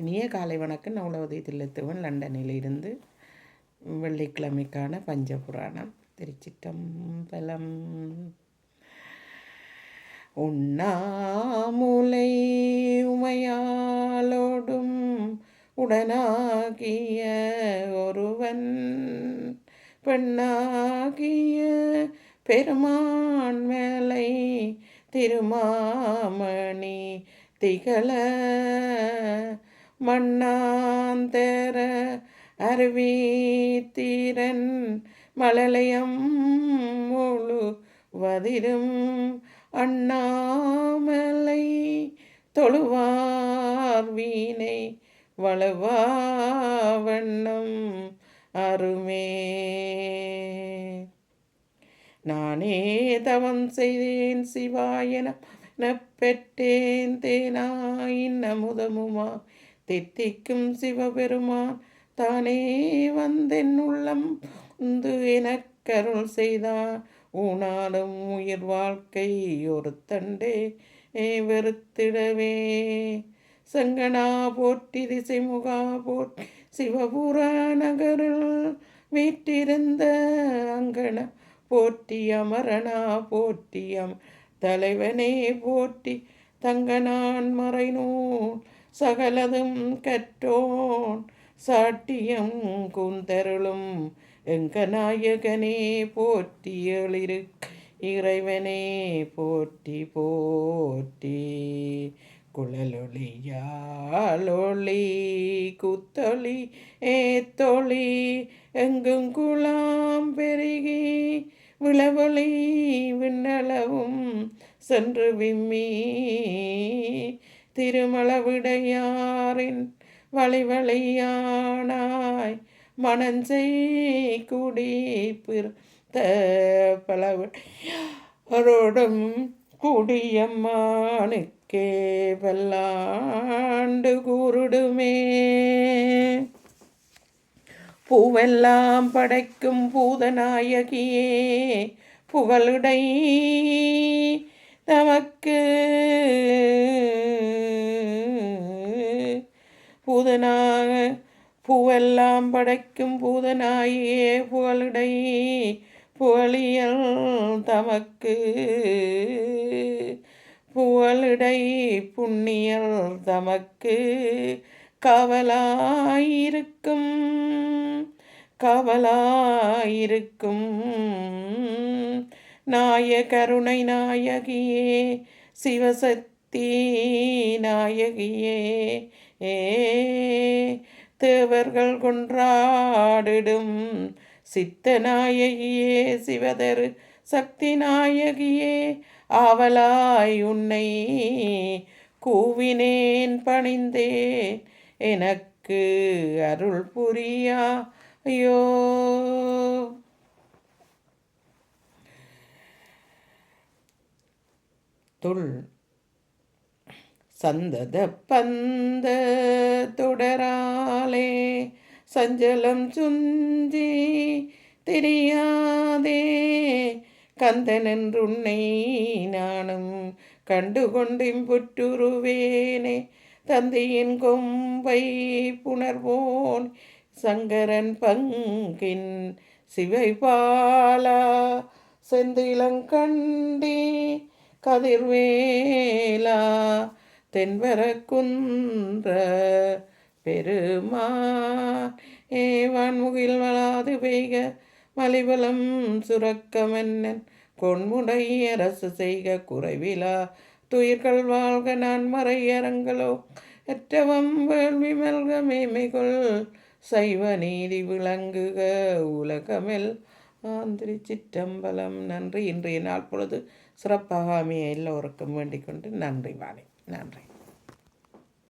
இனிய காலை வணக்கம். நவலவதி தில்லத்துவன் லண்டனில் இருந்து வெள்ளிக்கிழமைக்கான பஞ்சபுராணம் திருச்சிட்டம்பலம் உண்ணாமுலை உமையாலோடும் உடனாகிய ஒருவன் பெண்ணாகிய பெருமான் மேலை திருமாமணி திகழ மண்ணாந்தர அருவீத்திரன் மழலையம் முழு வதிரும் அண்ணாமலை தொழுவார் வீணை வளவாவண்ணம் அருமே. நானே தவம் செய்தேன் சிவாயன பெற்றேன் தேனாயின் அமுதமுமா தித்திக்கும் சிவபெருமான் தானே வந்தென் உள்ளம் உந்து எனக்கருள் செய்தான் ஊனாலும் உயிர் வாழ்க்கை ஒரு தண்டே வெறுத்திடவே. சங்கனா போற்றி திசைமுகா போற்றி சிவபுர நகரில் வீட்டிருந்த அங்கன போற்றி அமரனா போற்றியம் தலைவனே போற்றி தங்கனான் மறைநூல் சகலதும் கற்றோன் சாட்டியம் குந்தருளும் எங்க நாயகனே போற்றி எழிரு இறைவனே போற்றி போற்றி குழலொளியாலொளி குத்தொளி ஏத்தொளி எங்கும் குளாம் பெருகி விளவொளி விண்ணளவும் சென்று விம்மி திருமளவிடையாரின் வழிவழியானாய். மணஞ்செய் குடி பிறந்த குடியம்மானுக்கே வல்லாண்டு கூறுடுமே பூவெல்லாம் படைக்கும் பூதநாயகியே புகழுடை நமக்கு பூதனாக பூவெல்லாம் படைக்கும் பூதனாயே புகழுடை புகழியல் தமக்கு. புகழுடை புண்ணியல் தமக்கு. கவலாயிருக்கும் கவலாயிருக்கும். நாய கருணை நாயகியே சிவசக்தி நாயகியே ஏ தேவர்கள் கொன்றாடிடும் சித்தநாயகியே சிவதரு சக்தி நாயகியே ஆவலாய் உன்னை கூவினேன் பணிந்தேன். எனக்கு அருள் புரியா ஐயோ துள் சந்தத பந்த தொடராலே சஞ்சலம் சுஞ்சி தெரியாதே. கந்தனென்றுன்னை நானும் கண்டுகொண்டும் புற்றுருவேனே. தந்தையின் கொம்பை புணர்வோன் சங்கரன் பங்கின் சிவைபாலா. செந்திலங்கண்டி கதிர்வேலா. தென்வர குன்ற பெருமா. ஏவான் முகில் வளாது பெய்க மலிபலம் சுரக்கமன்னன் கொன்முடை அரசு செய்க குறைவிலா. துயிர்கள் வாழ்க நான் மறையரங்களோ. எற்றவம் வேள்வி மல்க மேமைகொள் சைவ நீதி விளங்குக உலகமெல். ஆந்திரி சிற்றம்பலம் நன்றி. இன்றைய நாள் பொழுது சிறப்பாக அமைய எல்லோருக்கும் வேண்டிக் கொண்டு நன்றி வாணி நன்றி